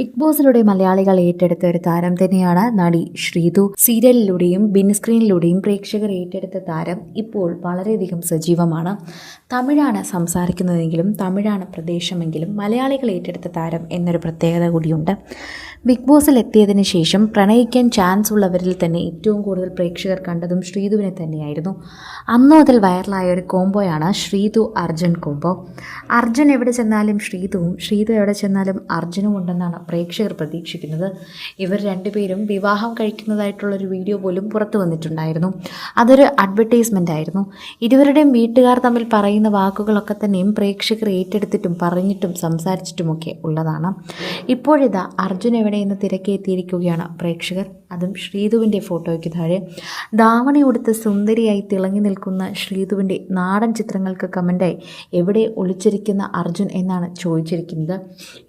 Big ബോസിലൂടെ മലയാളികൾ ഏറ്റെടുത്ത ഒരു താരം തന്നെയാണ് നടി ശ്രീതു. സീരിയലിലൂടെയും ബിൻ സ്ക്രീനിലൂടെയും പ്രേക്ഷകർ ഏറ്റെടുത്ത താരം ഇപ്പോൾ വളരെയധികം സജീവമാണ്. തമിഴാണ് സംസാരിക്കുന്നതെങ്കിലും തമിഴാണ് പ്രദേശമെങ്കിലും മലയാളികൾ ഏറ്റെടുത്ത താരം എന്നൊരു പ്രത്യേകത കൂടിയുണ്ട്. ബിഗ് ബോസിൽ എത്തിയതിനു ശേഷം പ്രണയിക്കാൻ ചാൻസ് ഉള്ളവരിൽ തന്നെ ഏറ്റവും കൂടുതൽ പ്രേക്ഷകർ കണ്ടതും ശ്രീതുവിനെ തന്നെയായിരുന്നു. അന്നു മുതൽ വൈറലായ ഒരു കോംബോയാണ് ശ്രീതു അർജുൻ കോംബോ. അർജുൻ എവിടെ ചെന്നാലും ശ്രീതുവും ശ്രീതു എവിടെ ചെന്നാലും അർജുനും ഉണ്ടെന്നാണ് പ്രേക്ഷകർ പ്രതീക്ഷിക്കുന്നത്. ഇവർ രണ്ടുപേരും വിവാഹം കഴിക്കുന്നതായിട്ടുള്ളൊരു വീഡിയോ പോലും പുറത്തു വന്നിട്ടുണ്ടായിരുന്നു. അതൊരു അഡ്വർടൈസ്മെന്റ് ആയിരുന്നു. ഇരുവരുടെയും വീട്ടുകാർ തമ്മിൽ പറയുന്ന വാക്കുകളൊക്കെ തന്നെയും പ്രേക്ഷകർ ഏറ്റെടുത്തിട്ടും പറഞ്ഞിട്ടും സംസാരിച്ചിട്ടുമൊക്കെ ഉള്ളതാണ്. ഇപ്പോഴിതാ അർജുൻ എവിടെയെന്ന് തിരക്കി എത്തിയിരിക്കുകയാണ് പ്രേക്ഷകർ. അതും ശ്രീതുവിന്റെ ഫോട്ടോയ്ക്ക് താഴെ. ധാവണി സുന്ദരിയായി തിളങ്ങി നിൽക്കുന്ന ശ്രീതുവിന്റെ നാടൻ ചിത്രങ്ങൾക്ക് കമന്റായി എവിടെ ഒളിച്ചിരിക്കുന്ന അർജുൻ എന്നാണ് ചോദിച്ചിരിക്കുന്നത്.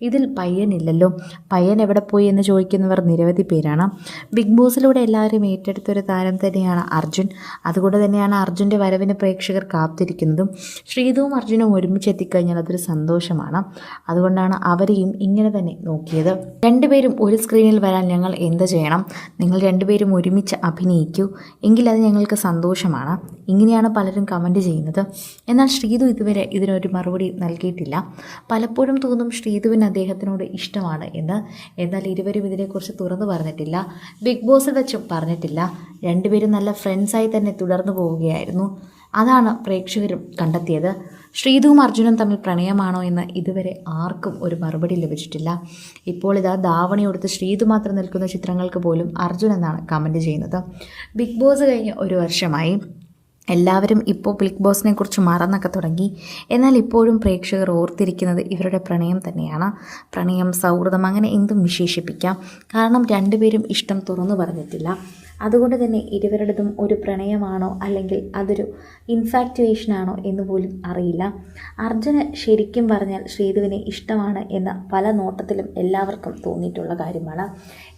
ഇതിൽ പയ്യനില്ലല്ലോ. പയ്യൻ എവിടെ പോയി എന്ന് ചോദിക്കുന്നവർ നിരവധി പേരാണ്. ബിഗ് ബോസിലൂടെ എല്ലാവരും ഏറ്റെടുത്തൊരു താരം തന്നെയാണ് അർജുൻ. അതുകൊണ്ട് തന്നെയാണ് അർജുന്റെ വരവിന് പ്രേക്ഷകർ കാത്തിരിക്കുന്നതും. ശ്രീതുവും അർജുനും ഒരുമിച്ച് എത്തിക്കഴിഞ്ഞാൽ അതൊരു സന്തോഷമാണ്. അതുകൊണ്ടാണ് അവരെയും ഇങ്ങനെ തന്നെ നോക്കിയത്. രണ്ടുപേരും ഒരു സ്ക്രീനിൽ വരാൻ ഞങ്ങൾ എന്ത് ചെയ്യണം? നിങ്ങൾ രണ്ടുപേരും ഒരുമിച്ച് അഭിനയിക്കൂ. എങ്കിലത് ഞങ്ങൾക്ക് സന്തോഷമാണ്. ഇങ്ങനെയാണ് പലരും കമന്റ് ചെയ്യുന്നത്. എന്നാൽ ശ്രീതു ഇതുവരെ ഇതിനൊരു മറുപടി നൽകിയിട്ടില്ല. പലപ്പോഴും തോന്നും ശ്രീതുവിന് അദ്ദേഹത്തിനോട് ഇഷ്ടമാണ് എന്ന്. എന്നാൽ ഇരുവരും ഇതിനെക്കുറിച്ച് തുറന്നു പറഞ്ഞിട്ടില്ല. ബിഗ് ബോസ് വെച്ചും പറഞ്ഞിട്ടില്ല. രണ്ടുപേരും നല്ല ഫ്രണ്ട്സായി തന്നെ തുടർന്നു പോവുകയായിരുന്നു. അതാണ് പ്രേക്ഷകരും കണ്ടെത്തിയത്. ശ്രീതുവും അർജുനും തമ്മിൽ പ്രണയമാണോ എന്ന് ഇതുവരെ ആർക്കും ഒരു മറുപടി ലഭിച്ചിട്ടില്ല. ഇപ്പോൾ ഇതാ ദാവണി കൊടുത്ത് ശ്രീതു മാത്രം നിൽക്കുന്ന ചിത്രങ്ങൾക്ക് പോലും അർജുൻ എന്നാണ് കമന്റ് ചെയ്യുന്നത്. ബിഗ് ബോസ് കഴിഞ്ഞ് ഒരു വർഷമായി. എല്ലാവരും ഇപ്പോൾ ബിഗ് ബോസിനെ കുറിച്ച് മറന്നൊക്കെ തുടങ്ങി. എന്നാൽ ഇപ്പോഴും പ്രേക്ഷകർ ഓർത്തിരിക്കുന്നത് ഇവരുടെ പ്രണയം തന്നെയാണ്. പ്രണയം സൗഹൃദം അങ്ങനെ എന്തും വിശേഷിപ്പിക്കാം. കാരണം രണ്ടുപേരും ഇഷ്ടം തുറന്നു പറഞ്ഞിട്ടില്ല. അതുകൊണ്ട് തന്നെ ഇരുവരുടേതും ഒരു പ്രണയമാണോ അല്ലെങ്കിൽ അതൊരു ഇൻഫാക്റ്റുവേഷനാണോ എന്ന് പോലും അറിയില്ല. അർജുന് ശരിക്കും പറഞ്ഞാൽ ശ്രീധുവിനെ ഇഷ്ടമാണ് എന്ന പല നോട്ടത്തിലും എല്ലാവർക്കും തോന്നിയിട്ടുള്ള കാര്യമാണ്.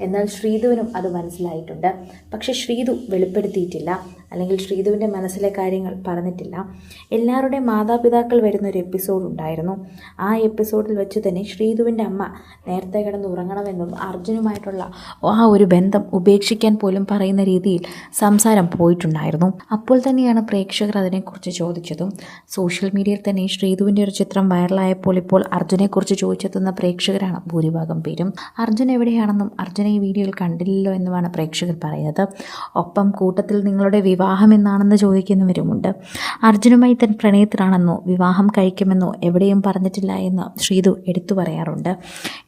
എന്നാൽ ശ്രീധുവിനും അത് മനസ്സിലായിട്ടുണ്ട്. പക്ഷേ ശ്രീധു വെളിപ്പെടുത്തിയിട്ടില്ല. അല്ലെങ്കിൽ ശ്രീധുവിന്റെ മനസ്സിലെ കാര്യങ്ങൾ പറഞ്ഞിട്ടില്ല. എല്ലാവരുടെയും മാതാപിതാക്കൾ വരുന്ന ഒരു എപ്പിസോഡ് ഉണ്ടായിരുന്നു. ആ എപ്പിസോഡിൽ വെച്ച് തന്നെ ശ്രീധുവിന്റെ അമ്മ നേരത്തെ കിടന്ന് ഉറങ്ങണമെന്നും അർജുനുമായിട്ടുള്ള ആ ഒരു ബന്ധം ഉപേക്ഷിക്കാൻ പോലും പറയുന്ന രീതിയിൽ സംസാരം പോയിട്ടുണ്ടായിരുന്നു. അപ്പോൾ തന്നെയാണ് പ്രേക്ഷകർ അതിനെക്കുറിച്ച് ചോദിച്ചതും. സോഷ്യൽ മീഡിയയിൽ തന്നെ ശ്രീധുവിന്റെ ഒരു ചിത്രം വൈറലായപ്പോൾ ഇപ്പോൾ അർജുനെക്കുറിച്ച് ചോദിച്ചെത്തുന്ന പ്രേക്ഷകരാണ് ഭൂരിഭാഗം പേരും. അർജുൻ എവിടെയാണെന്നും അർജുനെ ഈ വീഡിയോയിൽ കണ്ടില്ലല്ലോ എന്നുമാണ് പ്രേക്ഷകർ പറയുന്നത്. ഒപ്പം കൂട്ടത്തിൽ നിങ്ങളുടെ വിവാഹം എന്നാണെന്ന് ചോദിക്കുന്നവരുമുണ്ട്. അർജുനുമായി തൻ പ്രണയത്തിലാണെന്നോ വിവാഹം കഴിക്കുമെന്നോ എവിടെയും പറഞ്ഞിട്ടില്ല എന്ന് ശ്രീതു എടുത്തു പറയാറുണ്ട്.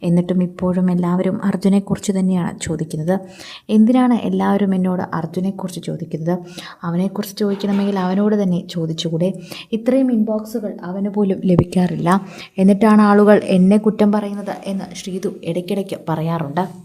എന്നിട്ടും ഇപ്പോഴും എല്ലാവരും അർജുനെക്കുറിച്ച് തന്നെയാണ് ചോദിക്കുന്നത്. എന്തിനാണ് എല്ലാവരും എന്നോട് അർജുനെക്കുറിച്ച് ചോദിക്കുന്നത്? അവനെക്കുറിച്ച് ചോദിക്കണമെങ്കിൽ അവനോട് തന്നെ ചോദിച്ചുകൂടെ? ഇത്രയും ഇൻബോക്സുകൾ അവന് പോലും ലഭിക്കാറില്ല. എന്നിട്ടാണ് ആളുകൾ എന്നെ കുറ്റം പറയുന്നത് എന്ന് ശ്രീതു ഇടയ്ക്കിടയ്ക്ക് പറയാറുണ്ട്.